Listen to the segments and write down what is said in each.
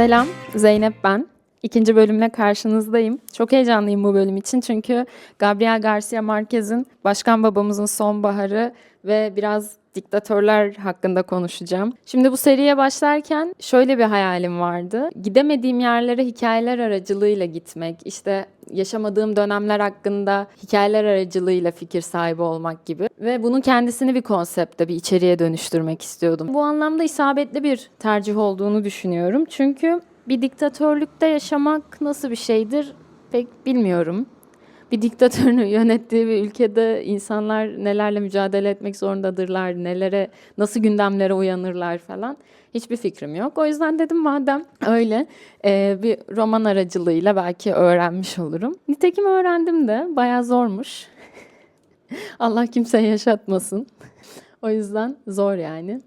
Selam, Zeynep ben. İkinci bölümle karşınızdayım. Çok heyecanlıyım bu bölüm için çünkü Gabriel Garcia Marquez'in Başkan Babamızın Sonbaharı ve biraz diktatörler hakkında konuşacağım. Şimdi bu seriye başlarken şöyle bir hayalim vardı. Gidemediğim yerlere hikayeler aracılığıyla gitmek, işte yaşamadığım dönemler hakkında hikayeler aracılığıyla fikir sahibi olmak gibi ve bunun kendisini bir konsepte, bir içeriğe dönüştürmek istiyordum. Bu anlamda isabetli bir tercih olduğunu düşünüyorum. Çünkü bir diktatörlükte yaşamak nasıl bir şeydir pek bilmiyorum. Bir diktatörün yönettiği bir ülkede insanlar nelerle mücadele etmek zorundadırlar, nelere, nasıl gündemlere uyanırlar falan. Hiçbir fikrim yok. O yüzden dedim madem öyle e, bir roman aracılığıyla belki öğrenmiş olurum. Nitekim öğrendim de bayağı zormuş. Allah kimseye yaşatmasın. O yüzden zor yani.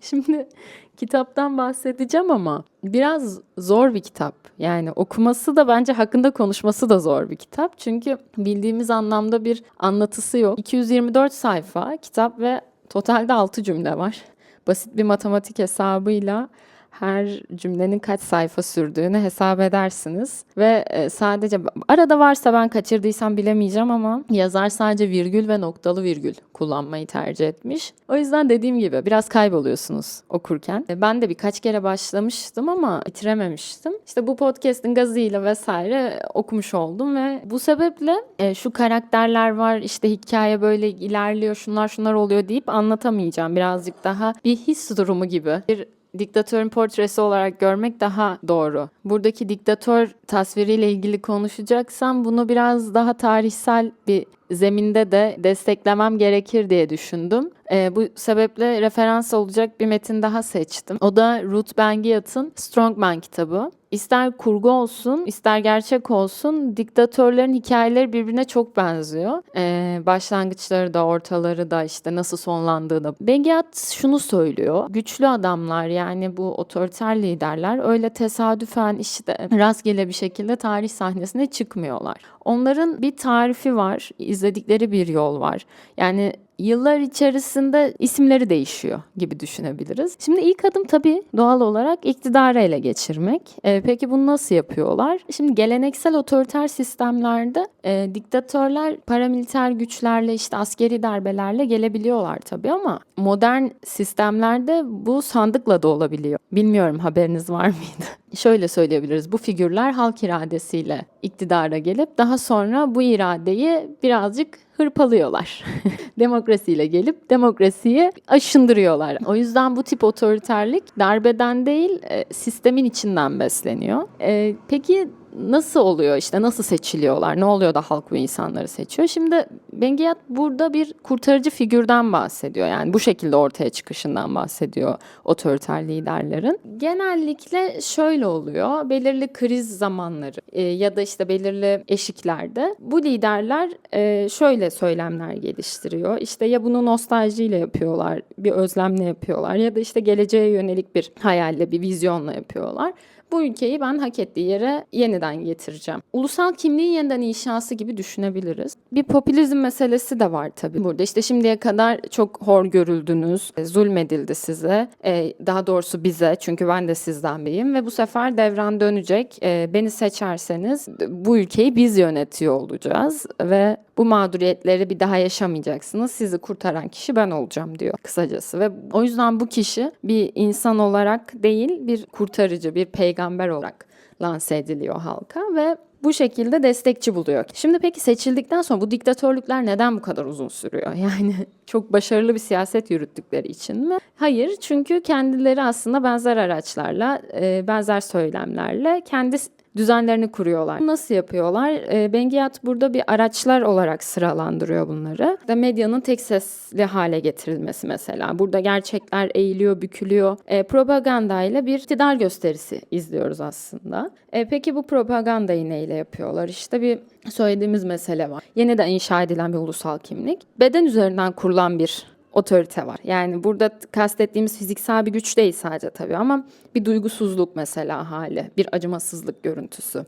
Şimdi kitaptan bahsedeceğim ama biraz zor bir kitap. Yani okuması da bence hakkında konuşması da zor bir kitap. Çünkü bildiğimiz anlamda bir anlatısı yok. 224 sayfa kitap ve totalde 6 cümle var. Basit bir matematik hesabıyla her cümlenin kaç sayfa sürdüğünü hesap edersiniz. Ve e, sadece arada varsa ben kaçırdıysam bilemeyeceğim ama yazar sadece virgül ve noktalı virgül kullanmayı tercih etmiş. O yüzden dediğim gibi biraz kayboluyorsunuz okurken. E, Ben de birkaç kere başlamıştım ama bitirememiştim. İşte bu podcast'in gazıyla vesaire okumuş oldum ve bu sebeple e, şu karakterler var işte hikaye böyle ilerliyor şunlar şunlar oluyor deyip anlatamayacağım. Birazcık daha bir his durumu gibi. Bir diktatörün portresi olarak görmek daha doğru. Buradaki diktatör tasviriyle ilgili konuşacaksam bunu biraz daha tarihsel bir zeminde de desteklemem gerekir diye düşündüm. Ee, bu sebeple referans olacak bir metin daha seçtim. O da Ruth Bengiat'ın Strongman kitabı. İster kurgu olsun, ister gerçek olsun diktatörlerin hikayeleri birbirine çok benziyor. Ee, başlangıçları da, ortaları da işte nasıl sonlandığı da. Bengiat şunu söylüyor. Güçlü adamlar yani bu otoriter liderler öyle tesadüfen işte rastgele bir şekilde tarih sahnesine çıkmıyorlar. Onların bir tarifi var, izledikleri bir yol var. Yani yıllar içerisinde isimleri değişiyor gibi düşünebiliriz. Şimdi ilk adım tabii doğal olarak iktidarı ele geçirmek. E, peki bunu nasıl yapıyorlar? Şimdi geleneksel otoriter sistemlerde e, diktatörler paramiliter güçlerle işte askeri darbelerle gelebiliyorlar tabii ama modern sistemlerde bu sandıkla da olabiliyor. Bilmiyorum haberiniz var mıydı? Şöyle söyleyebiliriz. Bu figürler halk iradesiyle iktidara gelip daha sonra bu iradeyi birazcık hırpalıyorlar. Demokrasiyle gelip demokrasiyi aşındırıyorlar. O yüzden bu tip otoriterlik darbeden değil e, sistemin içinden besleniyor. E, peki nasıl oluyor işte nasıl seçiliyorlar? Ne oluyor da halk bu insanları seçiyor? Şimdi Bengiyat burada bir kurtarıcı figürden bahsediyor. Yani bu şekilde ortaya çıkışından bahsediyor otoriter liderlerin. Genellikle şöyle oluyor. Belirli kriz zamanları e, ya da işte belirli eşiklerde bu liderler e, şöyle söylemler geliştiriyor. İşte ya bunu nostaljiyle yapıyorlar, bir özlemle yapıyorlar ya da işte geleceğe yönelik bir hayalle, bir vizyonla yapıyorlar. Bu ülkeyi ben hak ettiği yere yeniden getireceğim. Ulusal kimliğin yeniden inşası gibi düşünebiliriz. Bir popülizm meselesi de var tabii burada. İşte şimdiye kadar çok hor görüldünüz, e, zulmedildi size. E, daha doğrusu bize çünkü ben de sizden biriyim ve bu sefer devran dönecek. E, beni seçerseniz bu ülkeyi biz yönetiyor olacağız ve bu mağduriyetleri bir daha yaşamayacaksınız. Sizi kurtaran kişi ben olacağım diyor kısacası ve o yüzden bu kişi bir insan olarak değil bir kurtarıcı, bir peygamber olarak lanse ediliyor halka ve bu şekilde destekçi buluyor. Şimdi peki seçildikten sonra bu diktatörlükler neden bu kadar uzun sürüyor? Yani çok başarılı bir siyaset yürüttükleri için mi? Hayır çünkü kendileri aslında benzer araçlarla, e, benzer söylemlerle kendi düzenlerini kuruyorlar. Nasıl yapıyorlar? E, Bengiyat burada bir araçlar olarak sıralandırıyor bunları. Da medyanın tek sesli hale getirilmesi mesela. Burada gerçekler eğiliyor, bükülüyor. E, propagandayla bir iktidar gösterisi izliyoruz aslında. E, peki bu propagandayı neyle yapıyorlar? İşte bir söylediğimiz mesele var. Yeniden inşa edilen bir ulusal kimlik. Beden üzerinden kurulan bir otorite var. Yani burada kastettiğimiz fiziksel bir güç değil sadece tabii ama bir duygusuzluk mesela hali, bir acımasızlık görüntüsü.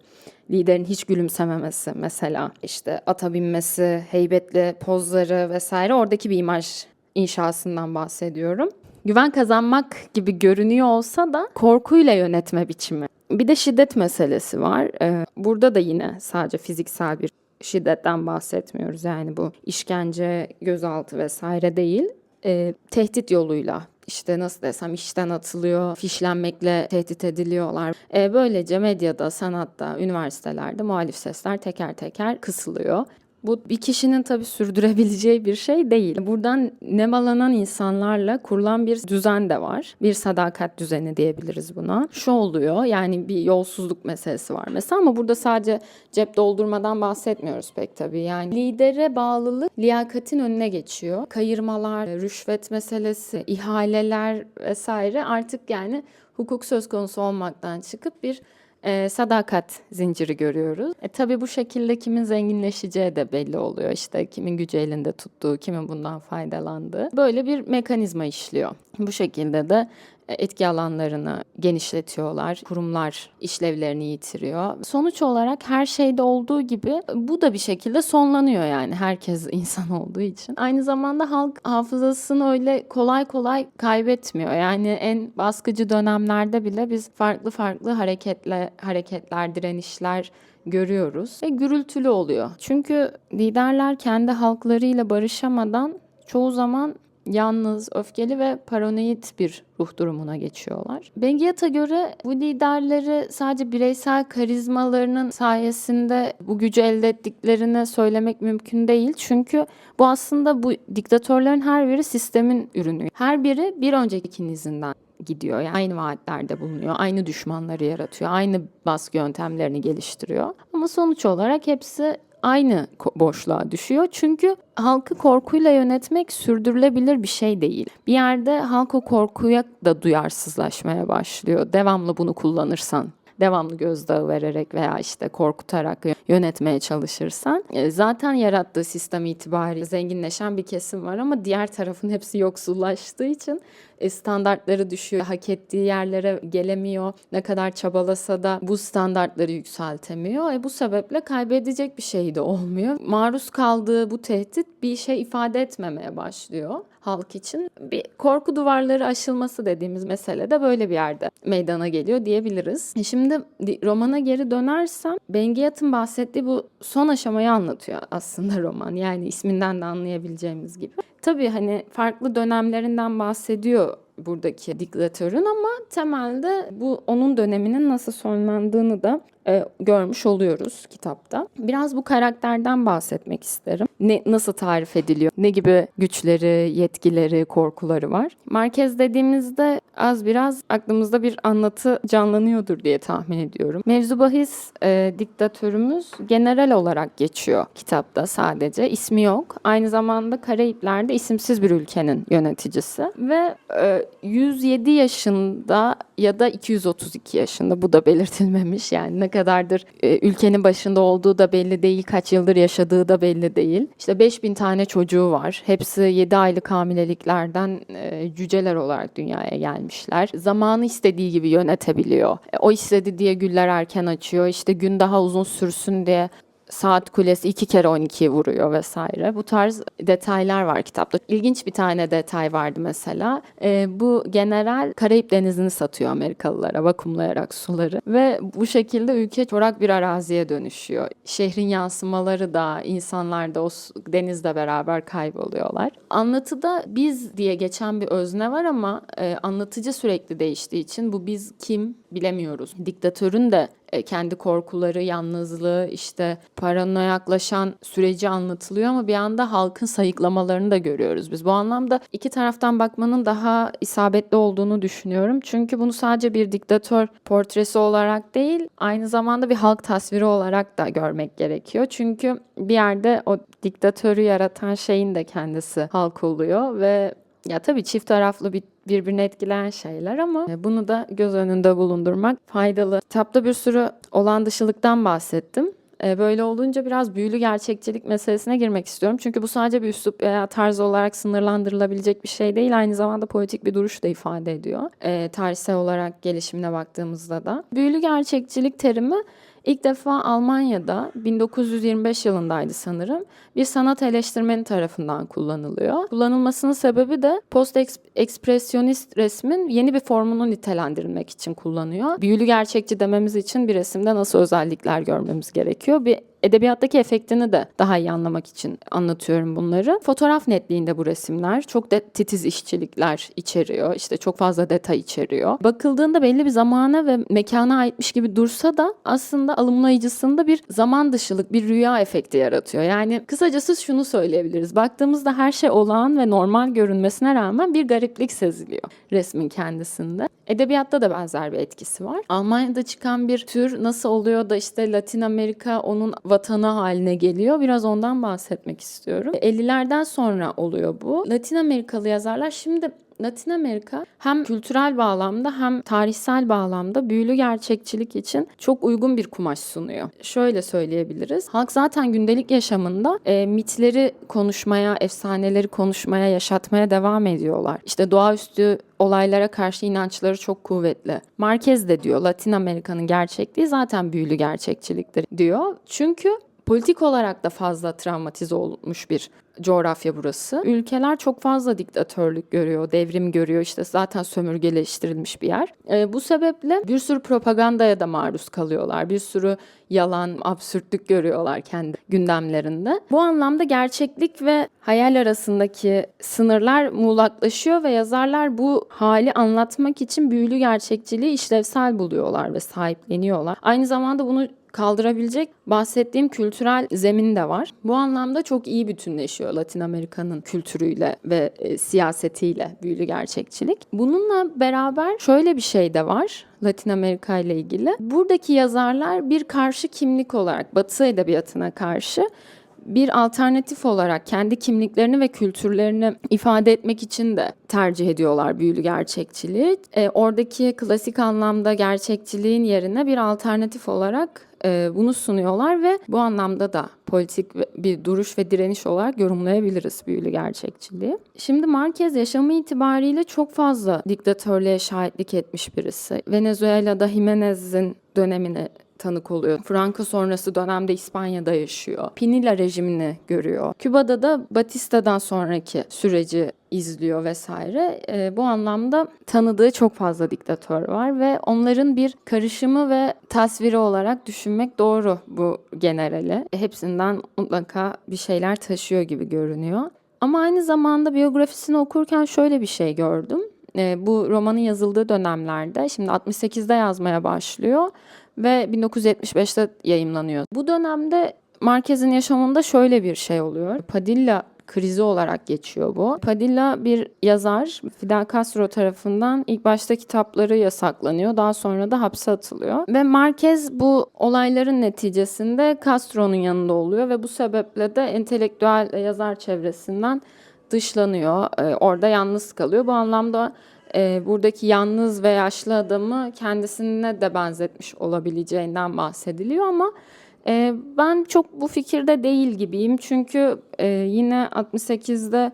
Liderin hiç gülümsememesi mesela işte ata binmesi, heybetli pozları vesaire oradaki bir imaj inşasından bahsediyorum. güven kazanmak gibi görünüyor olsa da korkuyla yönetme biçimi. Bir de şiddet meselesi var. Ee, burada da yine sadece fiziksel bir şiddetten bahsetmiyoruz. Yani bu işkence, gözaltı vesaire değil. Ee, tehdit yoluyla işte nasıl desem işten atılıyor, fişlenmekle tehdit ediliyorlar. Ee, böylece medyada, sanatta, üniversitelerde muhalif sesler teker teker kısılıyor. Bu bir kişinin tabii sürdürebileceği bir şey değil. Buradan nemalanan insanlarla kurulan bir düzen de var. Bir sadakat düzeni diyebiliriz buna. Şu oluyor yani bir yolsuzluk meselesi var mesela ama burada sadece cep doldurmadan bahsetmiyoruz pek tabii. Yani lidere bağlılık liyakatin önüne geçiyor. Kayırmalar, rüşvet meselesi, ihaleler vesaire artık yani hukuk söz konusu olmaktan çıkıp bir e, sadakat zinciri görüyoruz. E, tabii bu şekilde kimin zenginleşeceği de belli oluyor. İşte kimin gücü elinde tuttuğu, kimin bundan faydalandığı. Böyle bir mekanizma işliyor. Bu şekilde de etki alanlarını genişletiyorlar. Kurumlar işlevlerini yitiriyor. Sonuç olarak her şeyde olduğu gibi bu da bir şekilde sonlanıyor yani herkes insan olduğu için. Aynı zamanda halk hafızasını öyle kolay kolay kaybetmiyor. Yani en baskıcı dönemlerde bile biz farklı farklı hareketle hareketler, direnişler görüyoruz ve gürültülü oluyor. Çünkü liderler kendi halklarıyla barışamadan çoğu zaman yalnız, öfkeli ve paranoid bir ruh durumuna geçiyorlar. Bengiat'a göre bu liderleri sadece bireysel karizmalarının sayesinde bu gücü elde ettiklerini söylemek mümkün değil. Çünkü bu aslında bu diktatörlerin her biri sistemin ürünü. Her biri bir öncekinin izinden gidiyor. Yani aynı vaatlerde bulunuyor, aynı düşmanları yaratıyor, aynı baskı yöntemlerini geliştiriyor. Ama sonuç olarak hepsi aynı boşluğa düşüyor. Çünkü halkı korkuyla yönetmek sürdürülebilir bir şey değil. Bir yerde halk o korkuya da duyarsızlaşmaya başlıyor. Devamlı bunu kullanırsan devamlı gözdağı vererek veya işte korkutarak yönetmeye çalışırsan e, zaten yarattığı sistem itibariyle zenginleşen bir kesim var ama diğer tarafın hepsi yoksullaştığı için standartları düşüyor. Hak ettiği yerlere gelemiyor. Ne kadar çabalasa da bu standartları yükseltemiyor. E bu sebeple kaybedecek bir şey de olmuyor. Maruz kaldığı bu tehdit bir şey ifade etmemeye başlıyor halk için. Bir korku duvarları aşılması dediğimiz mesele de böyle bir yerde meydana geliyor diyebiliriz. E şimdi romana geri dönersem Bengiyat'ın bahsettiği bu son aşamayı anlatıyor aslında roman. Yani isminden de anlayabileceğimiz gibi. Tabii hani farklı dönemlerinden bahsediyor buradaki diktatörün ama temelde bu onun döneminin nasıl sonlandığını da e, görmüş oluyoruz kitapta. Biraz bu karakterden bahsetmek isterim. Ne nasıl tarif ediliyor? Ne gibi güçleri, yetkileri, korkuları var? Marquez dediğimizde az biraz aklımızda bir anlatı canlanıyordur diye tahmin ediyorum. Mevzu bahis e, diktatörümüz general olarak geçiyor kitapta sadece. ismi yok. Aynı zamanda Karayipler'de isimsiz bir ülkenin yöneticisi ve e, 107 yaşında ya da 232 yaşında bu da belirtilmemiş yani ne kadardır e, ülkenin başında olduğu da belli değil kaç yıldır yaşadığı da belli değil. İşte 5000 tane çocuğu var hepsi 7 aylık hamileliklerden e, cüceler olarak dünyaya gelmişler. Zamanı istediği gibi yönetebiliyor. E, o istedi diye güller erken açıyor işte gün daha uzun sürsün diye saat kulesi iki kere 12 vuruyor vesaire. Bu tarz detaylar var kitapta. İlginç bir tane detay vardı mesela. E, bu general Karayip Denizi'ni satıyor Amerikalılara vakumlayarak suları ve bu şekilde ülke çorak bir araziye dönüşüyor. Şehrin yansımaları da insanlar da o denizle beraber kayboluyorlar. Anlatıda biz diye geçen bir özne var ama e, anlatıcı sürekli değiştiği için bu biz kim bilemiyoruz. Diktatörün de e, kendi korkuları, yalnızlığı, işte paranoyaklaşan süreci anlatılıyor ama bir anda halkın sayıklamalarını da görüyoruz biz. Bu anlamda iki taraftan bakmanın daha isabetli olduğunu düşünüyorum. Çünkü bunu sadece bir diktatör portresi olarak değil, aynı zamanda bir halk tasviri olarak da görmek gerekiyor. Çünkü bir yerde o diktatörü yaratan şeyin de kendisi halk oluyor ve ya tabii çift taraflı bir birbirini etkileyen şeyler ama bunu da göz önünde bulundurmak faydalı. Kitapta bir sürü olan dışılıktan bahsettim. E, böyle olunca biraz büyülü gerçekçilik meselesine girmek istiyorum. Çünkü bu sadece bir üslup veya tarz olarak sınırlandırılabilecek bir şey değil. Aynı zamanda politik bir duruş da ifade ediyor. E, tarihsel olarak gelişimine baktığımızda da. Büyülü gerçekçilik terimi İlk defa Almanya'da 1925 yılındaydı sanırım. Bir sanat eleştirmeni tarafından kullanılıyor. Kullanılmasının sebebi de post ekspresyonist resmin yeni bir formunu nitelendirilmek için kullanıyor. Büyülü gerçekçi dememiz için bir resimde nasıl özellikler görmemiz gerekiyor? Bir edebiyattaki efektini de daha iyi anlamak için anlatıyorum bunları. Fotoğraf netliğinde bu resimler çok de titiz işçilikler içeriyor. İşte çok fazla detay içeriyor. Bakıldığında belli bir zamana ve mekana aitmiş gibi dursa da aslında alımlayıcısında bir zaman dışılık, bir rüya efekti yaratıyor. Yani kısacası şunu söyleyebiliriz. Baktığımızda her şey olağan ve normal görünmesine rağmen bir gariplik seziliyor resmin kendisinde. Edebiyatta da benzer bir etkisi var. Almanya'da çıkan bir tür nasıl oluyor da işte Latin Amerika onun vatanı haline geliyor. Biraz ondan bahsetmek istiyorum. 50'lerden sonra oluyor bu. Latin Amerikalı yazarlar şimdi Latin Amerika hem kültürel bağlamda hem tarihsel bağlamda büyülü gerçekçilik için çok uygun bir kumaş sunuyor. Şöyle söyleyebiliriz. Halk zaten gündelik yaşamında e, mitleri konuşmaya, efsaneleri konuşmaya, yaşatmaya devam ediyorlar. İşte doğaüstü olaylara karşı inançları çok kuvvetli. Marquez de diyor Latin Amerika'nın gerçekliği zaten büyülü gerçekçiliktir diyor. Çünkü politik olarak da fazla travmatize olmuş bir coğrafya burası. Ülkeler çok fazla diktatörlük görüyor, devrim görüyor. İşte zaten sömürgeleştirilmiş bir yer. E, bu sebeple bir sürü propagandaya da maruz kalıyorlar. Bir sürü yalan, absürtlük görüyorlar kendi gündemlerinde. Bu anlamda gerçeklik ve hayal arasındaki sınırlar muğlaklaşıyor ve yazarlar bu hali anlatmak için büyülü gerçekçiliği işlevsel buluyorlar ve sahipleniyorlar. Aynı zamanda bunu kaldırabilecek bahsettiğim kültürel zemin de var. Bu anlamda çok iyi bütünleşiyor Latin Amerika'nın kültürüyle ve e, siyasetiyle büyülü gerçekçilik. Bununla beraber şöyle bir şey de var. Latin Amerika ile ilgili. Buradaki yazarlar bir karşı kimlik olarak Batı edebiyatına karşı bir alternatif olarak kendi kimliklerini ve kültürlerini ifade etmek için de tercih ediyorlar büyülü gerçekçiliği. E, oradaki klasik anlamda gerçekçiliğin yerine bir alternatif olarak e, bunu sunuyorlar ve bu anlamda da politik bir duruş ve direniş olarak yorumlayabiliriz büyülü gerçekçiliği. Şimdi Marquez yaşamı itibariyle çok fazla diktatörlüğe şahitlik etmiş birisi. Venezuela'da Jimenez'in dönemini tanık oluyor. Franco sonrası dönemde İspanya'da yaşıyor. Pinilla rejimini görüyor. Küba'da da Batista'dan sonraki süreci izliyor vesaire. E, bu anlamda tanıdığı çok fazla diktatör var ve onların bir karışımı ve tasviri olarak düşünmek doğru bu generali. Hepsinden mutlaka bir şeyler taşıyor gibi görünüyor. Ama aynı zamanda biyografisini okurken şöyle bir şey gördüm. E, bu romanın yazıldığı dönemlerde, şimdi 68'de yazmaya başlıyor ve 1975'te yayımlanıyor. Bu dönemde Marquez'in yaşamında şöyle bir şey oluyor. Padilla krizi olarak geçiyor bu. Padilla bir yazar. Fidel Castro tarafından ilk başta kitapları yasaklanıyor. Daha sonra da hapse atılıyor. Ve Marquez bu olayların neticesinde Castro'nun yanında oluyor ve bu sebeple de entelektüel yazar çevresinden dışlanıyor. Ee, orada yalnız kalıyor. Bu anlamda e, buradaki yalnız ve yaşlı adamı kendisine de benzetmiş olabileceğinden bahsediliyor ama e, ben çok bu fikirde değil gibiyim. Çünkü e, yine 68'de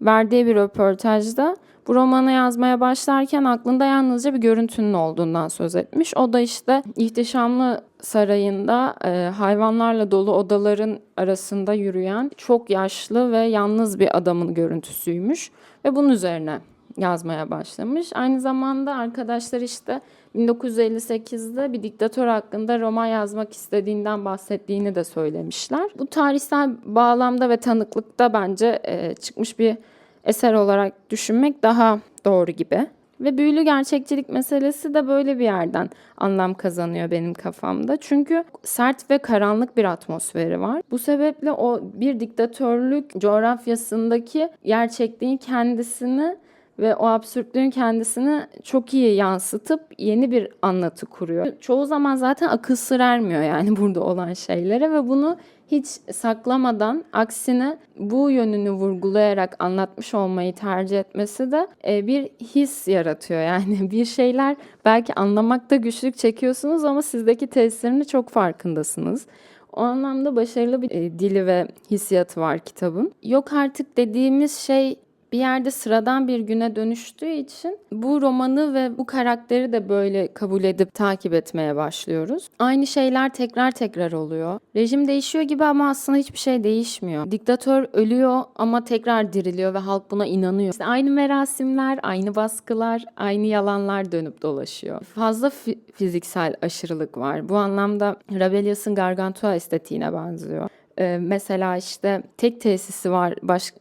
verdiği bir röportajda bu romanı yazmaya başlarken aklında yalnızca bir görüntünün olduğundan söz etmiş. O da işte ihtişamlı sarayında e, hayvanlarla dolu odaların arasında yürüyen çok yaşlı ve yalnız bir adamın görüntüsüymüş. Ve bunun üzerine yazmaya başlamış. Aynı zamanda arkadaşlar işte 1958'de bir diktatör hakkında roman yazmak istediğinden bahsettiğini de söylemişler. Bu tarihsel bağlamda ve tanıklıkta bence e, çıkmış bir eser olarak düşünmek daha doğru gibi. Ve büyülü gerçekçilik meselesi de böyle bir yerden anlam kazanıyor benim kafamda. Çünkü sert ve karanlık bir atmosferi var. Bu sebeple o bir diktatörlük coğrafyasındaki gerçekliğin kendisini ve o absürtlüğün kendisini çok iyi yansıtıp yeni bir anlatı kuruyor. Çoğu zaman zaten akıl sır ermiyor yani burada olan şeylere ve bunu hiç saklamadan aksine bu yönünü vurgulayarak anlatmış olmayı tercih etmesi de e, bir his yaratıyor. Yani bir şeyler belki anlamakta güçlük çekiyorsunuz ama sizdeki tesirini çok farkındasınız. O anlamda başarılı bir e, dili ve hissiyatı var kitabın. Yok artık dediğimiz şey bir yerde sıradan bir güne dönüştüğü için bu romanı ve bu karakteri de böyle kabul edip takip etmeye başlıyoruz. Aynı şeyler tekrar tekrar oluyor. Rejim değişiyor gibi ama aslında hiçbir şey değişmiyor. Diktatör ölüyor ama tekrar diriliyor ve halk buna inanıyor. İşte aynı merasimler, aynı baskılar, aynı yalanlar dönüp dolaşıyor. Fazla fi- fiziksel aşırılık var. Bu anlamda Rabelius'un Gargantua estetiğine benziyor. Ee, mesela işte tek tesisi var. Baş...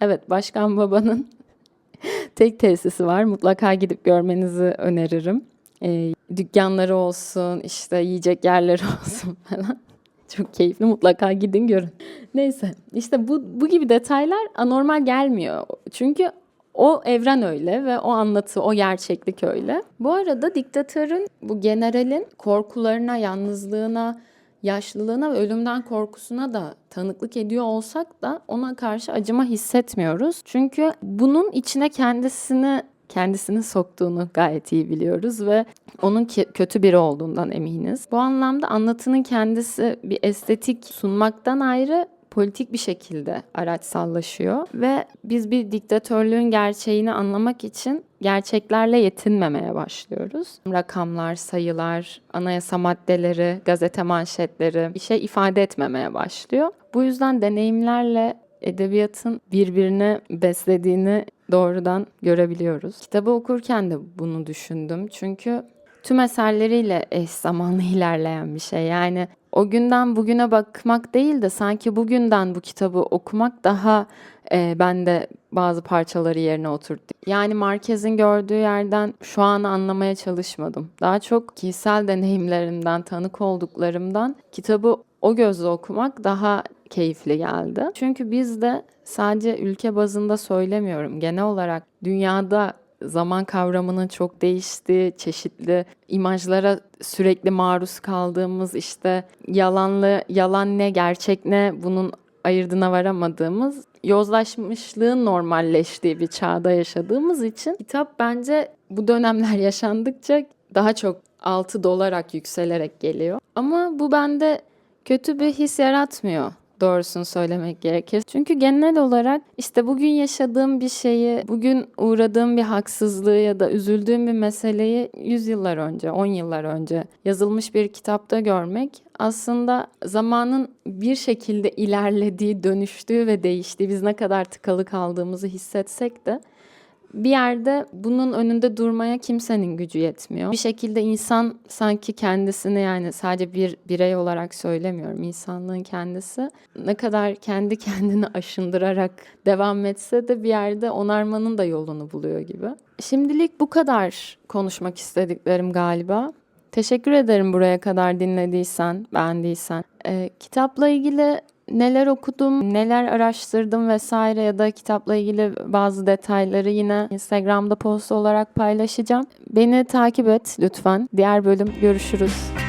Evet, Başkan Baba'nın tek tesisi var. Mutlaka gidip görmenizi öneririm. Ee, dükkanları olsun, işte yiyecek yerleri olsun falan. Çok keyifli. Mutlaka gidin görün. Neyse işte bu, bu gibi detaylar anormal gelmiyor. Çünkü o evren öyle ve o anlatı, o gerçeklik öyle. Bu arada diktatörün, bu generalin korkularına, yalnızlığına, yaşlılığına ve ölümden korkusuna da tanıklık ediyor olsak da ona karşı acıma hissetmiyoruz. Çünkü bunun içine kendisini kendisini soktuğunu gayet iyi biliyoruz ve onun kötü biri olduğundan eminiz. Bu anlamda anlatının kendisi bir estetik sunmaktan ayrı politik bir şekilde araçsallaşıyor ve biz bir diktatörlüğün gerçeğini anlamak için gerçeklerle yetinmemeye başlıyoruz. Rakamlar, sayılar, anayasa maddeleri, gazete manşetleri bir şey ifade etmemeye başlıyor. Bu yüzden deneyimlerle edebiyatın birbirini beslediğini doğrudan görebiliyoruz. Kitabı okurken de bunu düşündüm. Çünkü tüm eserleriyle eş zamanlı ilerleyen bir şey. Yani o günden bugüne bakmak değil de sanki bugünden bu kitabı okumak daha e, bende bazı parçaları yerine oturttu. Yani Marquez'in gördüğü yerden şu anı anlamaya çalışmadım. Daha çok kişisel deneyimlerimden, tanık olduklarımdan kitabı o gözle okumak daha keyifli geldi. Çünkü biz de sadece ülke bazında söylemiyorum. Genel olarak dünyada zaman kavramının çok değiştiği, çeşitli imajlara sürekli maruz kaldığımız işte yalanlı, yalan ne, gerçek ne bunun ayırdına varamadığımız yozlaşmışlığın normalleştiği bir çağda yaşadığımız için kitap bence bu dönemler yaşandıkça daha çok altı dolarak yükselerek geliyor. Ama bu bende kötü bir his yaratmıyor doğrusunu söylemek gerekir. Çünkü genel olarak işte bugün yaşadığım bir şeyi, bugün uğradığım bir haksızlığı ya da üzüldüğüm bir meseleyi 100 yıllar önce, 10 yıllar önce yazılmış bir kitapta görmek aslında zamanın bir şekilde ilerlediği, dönüştüğü ve değiştiği, biz ne kadar tıkalı kaldığımızı hissetsek de bir yerde bunun önünde durmaya kimsenin gücü yetmiyor. Bir şekilde insan sanki kendisini yani sadece bir birey olarak söylemiyorum. insanlığın kendisi ne kadar kendi kendini aşındırarak devam etse de bir yerde onarmanın da yolunu buluyor gibi. Şimdilik bu kadar konuşmak istediklerim galiba. Teşekkür ederim buraya kadar dinlediysen, beğendiysen. Ee, kitapla ilgili neler okudum, neler araştırdım vesaire ya da kitapla ilgili bazı detayları yine Instagram'da post olarak paylaşacağım. Beni takip et lütfen. Diğer bölüm görüşürüz.